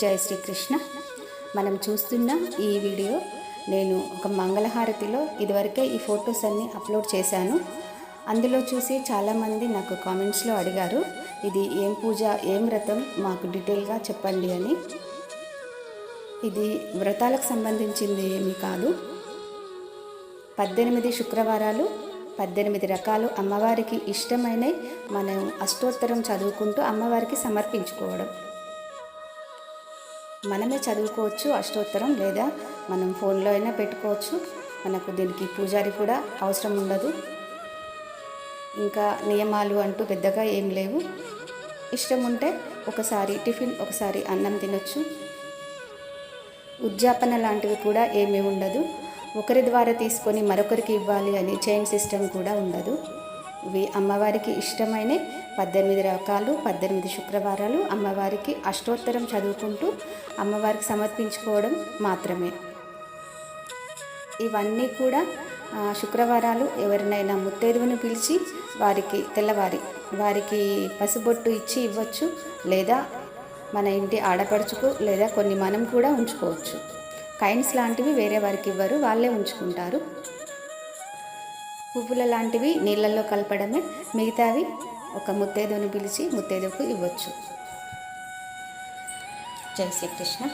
జై శ్రీకృష్ణ. మనం చూస్తున్న ఈ వీడియో నేను ఒక మంగళహారతిలో ఇదివరకే ఈ ఫొటోస్ అన్ని అప్లోడ్ చేశాను. అందులో చూసి చాలామంది నాకు కామెంట్స్లో అడిగారు ఇది ఏం పూజ ఏం వ్రతం? మాకు డీటెయిల్గా చెప్పండి అని. ఇది వ్రతాలకు సంబంధించింది ఏమీ కాదు. పద్దెనిమిది శుక్రవారాలు పద్దెనిమిది రకాలు అమ్మవారికి ఇష్టమైన మనం అష్టోత్తరం చదువుకుంటూ అమ్మవారికి సమర్పించుకోవడం. మనమే చదువుకోవచ్చు అష్టోత్తరం లేదా మనం ఫోన్లో అయినా పెట్టుకోవచ్చు. మనకు దీనికి పూజారి కూడా అవసరం ఉండదు. ఇంకా నియమాలు అంటూ పెద్దగా ఏం లేవు. ఇష్టం ఉంటే ఒకసారి టిఫిన్ ఒకసారి అన్నం తినొచ్చు. ఉద్యాపన లాంటివి కూడా ఏమీ ఉండదు. ఒకరి ద్వారా తీసుకొని మరొకరికి ఇవ్వాలి అని చైన్ సిస్టమ్ కూడా ఉండదు. ఇవి అమ్మవారికి ఇష్టమైన పద్దెనిమిది రకాలు పద్దెనిమిది శుక్రవారాలు. అమ్మవారికి అష్టోత్తరం చదువుకుంటూ అమ్మవారికి సమర్పించుకోవడం మాత్రమే. ఇవన్నీ కూడా శుక్రవారాలు ఎవరినైనా ముత్తైదువును పిలిచి వారికి తెల్లవారి వారికి పసుబొట్టు ఇచ్చి ఇవ్వచ్చు లేదా మన ఇంటి ఆడపడుచుకు లేదా కొన్ని మనం కూడా ఉంచుకోవచ్చు. కైన్స్ లాంటివి వేరే వారికి ఇవ్వరు వాళ్ళే ఉంచుకుంటారు. పువ్వుల లాంటివి నీళ్ళల్లో కలపడమే. మిగతావి ఒక ముత్తైదువుని పిలిచి ముత్తైదువుకు ఇవ్వచ్చు. జై శ్రీకృష్ణ